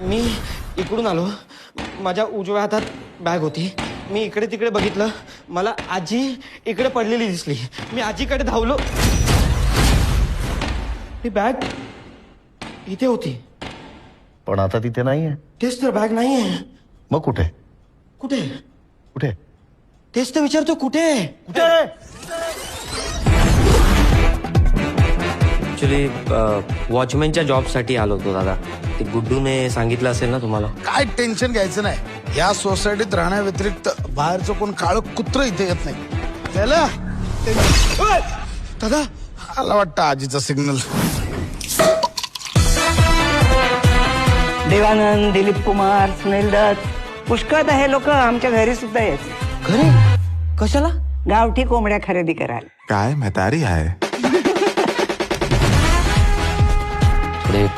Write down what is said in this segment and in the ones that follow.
मी इकडून आलो. माझ्या उजव्या हातात बॅग होती. मी इकडे तिकडे बघितलं. मला आजी इकडे पडलेली दिसली. मी आजीकडे धावलो. ही बॅग इथे होती. पण आता तिथे नाहीये. तेच तर बॅग नाही आहे मग कुठे? कुठे? कुठे? तेच तर विचारतो कुठे? कुठे? ऍक्च्युली वॉचमॅनच्या जॉबसाठी आलो होतो दादा. ते गुड्डूने सांगितलं असेल ना तुम्हाला? काय टेन्शन घ्यायचं नाही. या सोसायटीत राहण्याव्यतिरिक्त बाहेरचं कोण काळ कुत्र इथे येत नाही. त्याला! दादा आला वाटतं आजीचा सिग्नल देवानंद दिलीप कुमार सुनील दत्त. पुष्कळ हे लोक आमच्या घरी सुद्धा येत. घरी? कशाला? गावठी कोंबड्या खरेदी करायला. काय म्हातारी आहे.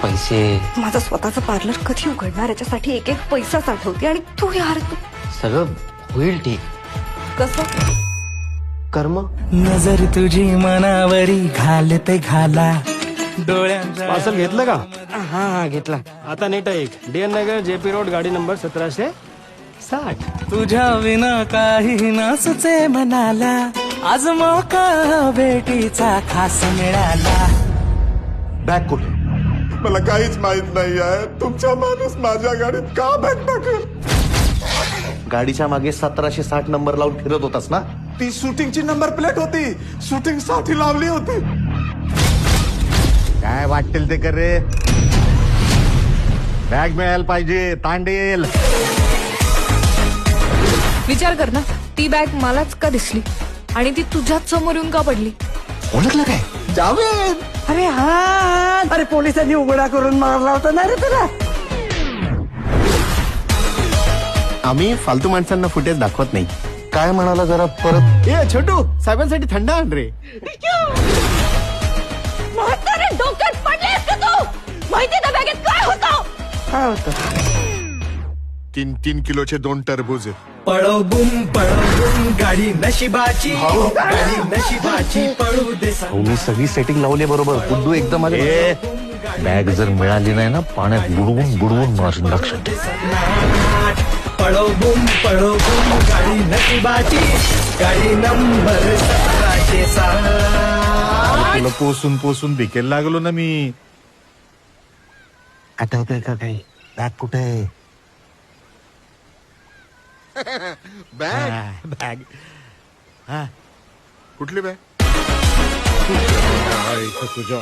पैसे. माझं स्वतःचं पार्लर कधी उघडणार? याच्यासाठी एक एक पैसा साठवते आणि तू यार तू सगळं होईल ठीक. कसं? कर्म? नजर तुझी मनावरी घालते घाला. डोळ्यांचा पार्सल घेतलं का? हा हा घेतला. आता नीट ऐक D N Nagar JP road गाडी नंबर सतराशे साठ. तुझ्या विना काही न सुचे म्हणाला. आज मोका भेटीचा खास मिळाला. बॅग कुठे? मला काहीच माहीत नाही आहे. तुमचा माणूस माझ्या गाडीत का बॅग टाकल? गाडीच्या मागे सतराशे साठ नंबर लावून फिरत होतास ना? ती शूटिंगची नंबर प्लेट होती. शूटिंगसाठी लावली होती. काय वाटेल ते कर? रे बॅग मिळायला पाहिजे तांडेल विचार कर ना. ती बॅग मलाच का दिसली? आणि ती तुझ्याच समोर येऊन का पडली? ओळखलं काय? जावेद! अरे हा अरे पोलिसांनी उघडा करून मारला होता ना रे तुला आम्ही फालतू माणसांना फुटेज दाखवत नाही. काय म्हणाला जरा परत? ए छोटू साहेबांसाठी थंड आण रे. म्हातारे डोक्यात पडलेस का तू? माहिती त्या बॅगेत काय होतं? काय होतं? तीन तीन किलोचे दोन टरबूज आहेत. पळो बुम पळो बुम गाडी नशिबाची गाडी नशिबाची पळू दे अहो, मी सगळी सेटिंग लावली बरोबर. गुड्डू एकदम आले बॅग जर मिळाली नाही ना पाण्यात बुडवून बुडवून मारून लक्षात ठेव. पळो बुम पळो बुम गाडी नशिबाची गाडी नंबर सतराशे सात तुला पोसून पोसून भिकेल लागलो ना मी. आठवतंय का काही? बॅग कुठे आहे? बॅग बॅग कुठली बॅग तुझ्या